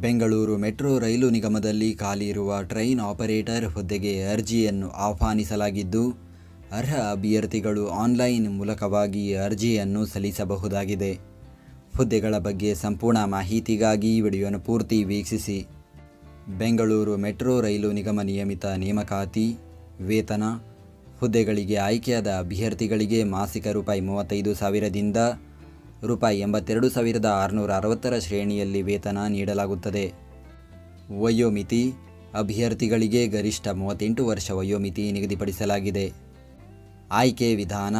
Bengaluru metro ರೈಲು ನಿಗಮದಲ್ಲಿ ಖಾಲಿ ಇರುವ ಟ್ರೈನ್ ಆಪರೇಟರ್ ಹುದ್ದೆಗೆ ಅರ್ಜಿಯನ್ನು ಆಹ್ವಾನಿಸಲಾಗಿದ್ದು, ಅರ್ಹ ಅಭ್ಯರ್ಥಿಗಳು ಆನ್ಲೈನ್ ಮೂಲಕವಾಗಿ ಅರ್ಜಿಯನ್ನು ಸಲ್ಲಿಸಬಹುದಾಗಿದೆ. ಹುದ್ದೆಗಳ ಬಗ್ಗೆ ಸಂಪೂರ್ಣ ಮಾಹಿತಿಗಾಗಿ ವಿಡಿಯೋನ ಪೂರ್ತಿ ವೀಕ್ಷಿಸಿ. ಬೆಂಗಳೂರು ಮೆಟ್ರೋ ರೈಲು ನಿಗಮ ನಿಯಮಿತ ನೇಮಕಾತಿ, ವೇತನ, ಹುದ್ದೆಗಳಿಗೆ ಆಯ್ಕೆಯಾದ ಅಭ್ಯರ್ಥಿಗಳಿಗೆ ಮಾಸಿಕ ರೂಪಾಯಿ ಮೂವತ್ತೈದು ಸಾವಿರದಿಂದ ರೂಪಾಯಿ ಎಂಬತ್ತೆರಡು ಸಾವಿರದ ಆರುನೂರ ಅರವತ್ತರ ಶ್ರೇಣಿಯಲ್ಲಿ ವೇತನ ನೀಡಲಾಗುತ್ತದೆ. ವಯೋಮಿತಿ ಅಭ್ಯರ್ಥಿಗಳಿಗೆ ಗರಿಷ್ಠ ಮೂವತ್ತೆಂಟು ವರ್ಷ ವಯೋಮಿತಿ ನಿಗದಿಪಡಿಸಲಾಗಿದೆ. ಆಯ್ಕೆ ವಿಧಾನ,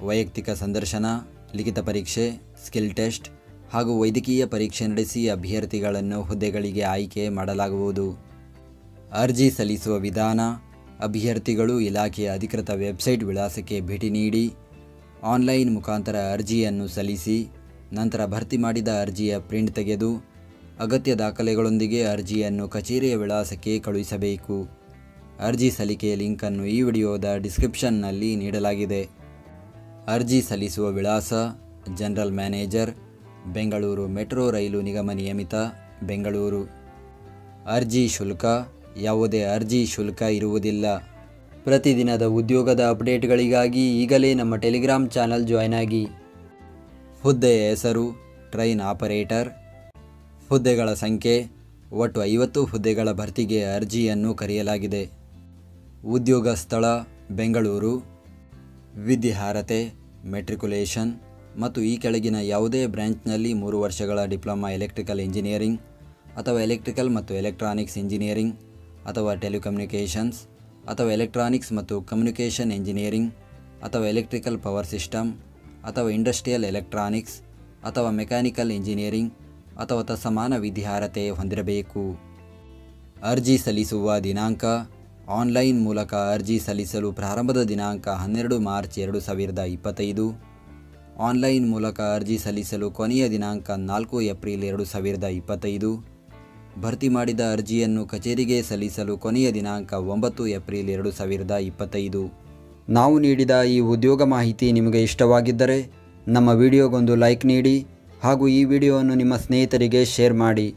ವೈಯಕ್ತಿಕ ಸಂದರ್ಶನ, ಲಿಖಿತ ಪರೀಕ್ಷೆ, ಸ್ಕಿಲ್ ಟೆಸ್ಟ್ ಹಾಗೂ ವೈದ್ಯಕೀಯ ಪರೀಕ್ಷೆ ನಡೆಸಿ ಅಭ್ಯರ್ಥಿಗಳನ್ನು ಹುದ್ದೆಗಳಿಗೆ ಆಯ್ಕೆ ಮಾಡಲಾಗುವುದು. ಅರ್ಜಿ ಸಲ್ಲಿಸುವ ವಿಧಾನ, ಅಭ್ಯರ್ಥಿಗಳು ಇಲಾಖೆಯ ಅಧಿಕೃತ ವೆಬ್ಸೈಟ್ ವಿಳಾಸಕ್ಕೆ ಭೇಟಿ ನೀಡಿ ಆನ್ಲೈನ್ ಮುಖಾಂತರ ಅರ್ಜಿಯನ್ನು ಸಲ್ಲಿಸಿ, ನಂತರ ಭರ್ತಿ ಮಾಡಿದ ಅರ್ಜಿಯ ಪ್ರಿಂಟ್ ತೆಗೆದು, ಅಗತ್ಯ ದಾಖಲೆಗಳೊಂದಿಗೆ ಅರ್ಜಿಯನ್ನು ಕಚೇರಿಯ ವಿಳಾಸಕ್ಕೆ ಕಳುಹಿಸಬೇಕು. ಅರ್ಜಿ ಸಲ್ಲಿಕೆಯ ಲಿಂಕನ್ನು ಈ ವಿಡಿಯೋದ ಡಿಸ್ಕ್ರಿಪ್ಷನ್ನಲ್ಲಿ ನೀಡಲಾಗಿದೆ. ಅರ್ಜಿ ಸಲ್ಲಿಸುವ ವಿಳಾಸ ಜನರಲ್ ಮ್ಯಾನೇಜರ್, ಬೆಂಗಳೂರು ಮೆಟ್ರೋ ರೈಲು ನಿಗಮ ನಿಯಮಿತ, ಬೆಂಗಳೂರು. ಅರ್ಜಿ ಶುಲ್ಕ, ಯಾವುದೇ ಅರ್ಜಿ ಶುಲ್ಕ ಇರುವುದಿಲ್ಲ. ಪ್ರತಿದಿನದ ಉದ್ಯೋಗದ ಅಪ್ಡೇಟ್ಗಳಿಗಾಗಿ ಈಗಲೇ ನಮ್ಮ ಟೆಲಿಗ್ರಾಮ್ ಚಾನಲ್ ಜಾಯ್ನ್ ಆಗಿ. ಹುದ್ದೆಯ ಹೆಸರು, ಟ್ರೈನ್ ಆಪರೇಟರ್. ಹುದ್ದೆಗಳ ಸಂಖ್ಯೆ, ಒಟ್ಟು ಐವತ್ತು ಹುದ್ದೆಗಳ ಭರ್ತಿಗೆ ಅರ್ಜಿಯನ್ನು ಕರೆಯಲಾಗಿದೆ. ಉದ್ಯೋಗ ಸ್ಥಳ, ಬೆಂಗಳೂರು. ವಿದ್ಯಾರ್ಹತೆ, ಮೆಟ್ರಿಕುಲೇಷನ್ ಮತ್ತು ಈ ಕೆಳಗಿನ ಯಾವುದೇ ಬ್ರ್ಯಾಂಚ್ನಲ್ಲಿ ಮೂರು ವರ್ಷಗಳ ಡಿಪ್ಲೊಮಾ ಎಲೆಕ್ಟ್ರಿಕಲ್ ಇಂಜಿನಿಯರಿಂಗ್ ಅಥವಾ ಎಲೆಕ್ಟ್ರಿಕಲ್ ಮತ್ತು ಎಲೆಕ್ಟ್ರಾನಿಕ್ಸ್ ಇಂಜಿನಿಯರಿಂಗ್ ಅಥವಾ ಟೆಲಿಕಮ್ಯುನಿಕೇಷನ್ಸ್ ಅಥವಾ ಎಲೆಕ್ಟ್ರಾನಿಕ್ಸ್ ಮತ್ತು ಕಮ್ಯುನಿಕೇಷನ್ ಇಂಜಿನಿಯರಿಂಗ್ ಅಥವಾ ಎಲೆಕ್ಟ್ರಿಕಲ್ ಪವರ್ ಸಿಸ್ಟಮ್ ಅಥವಾ ಇಂಡಸ್ಟ್ರಿಯಲ್ ಎಲೆಕ್ಟ್ರಾನಿಕ್ಸ್ ಅಥವಾ ಮೆಕ್ಯಾನಿಕಲ್ ಇಂಜಿನಿಯರಿಂಗ್ ಅಥವಾ ಸಮಾನ ವಿದ್ಯಾರ್ಹತೆ ಹೊಂದಿರಬೇಕು. ಅರ್ಜಿ ಸಲ್ಲಿಸುವ ದಿನಾಂಕ ಆನ್ಲೈನ್ ಮೂಲಕ ಅರ್ಜಿ ಸಲ್ಲಿಸಲು ಪ್ರಾರಂಭದ ದಿನಾಂಕ ಹನ್ನೆರಡು ಮಾರ್ಚ್ ಎರಡು ಸಾವಿರದ ಇಪ್ಪತ್ತೈದು. ಆನ್ಲೈನ್ ಮೂಲಕ ಅರ್ಜಿ ಸಲ್ಲಿಸಲು ಕೊನೆಯ ದಿನಾಂಕ ನಾಲ್ಕು ಏಪ್ರಿಲ್ ಎರಡು ಸಾವಿರದ ಇಪ್ಪತ್ತೈದು. ಭರ್ತಿ ಮಾಡಿದ ಅರ್ಜಿಯನ್ನು ಕಚೇರಿಗೆ ಸಲ್ಲಿಸಲು ಕೊನೆಯ ದಿನಾಂಕ ಒಂಬತ್ತು ಏಪ್ರಿಲ್ ಎರಡು ಸಾವಿರದ ಇಪ್ಪತ್ತೈದು. ನಾವು ನೀಡಿದ ಈ ಉದ್ಯೋಗ ಮಾಹಿತಿ ನಿಮಗೆ ಇಷ್ಟವಾಗಿದ್ದರೆ ನಮ್ಮ ವಿಡಿಯೋಗೊಂದು ಲೈಕ್ ನೀಡಿ ಹಾಗೂ ಈ ವಿಡಿಯೋವನ್ನು ನಿಮ್ಮ ಸ್ನೇಹಿತರಿಗೆ ಶೇರ್ ಮಾಡಿ.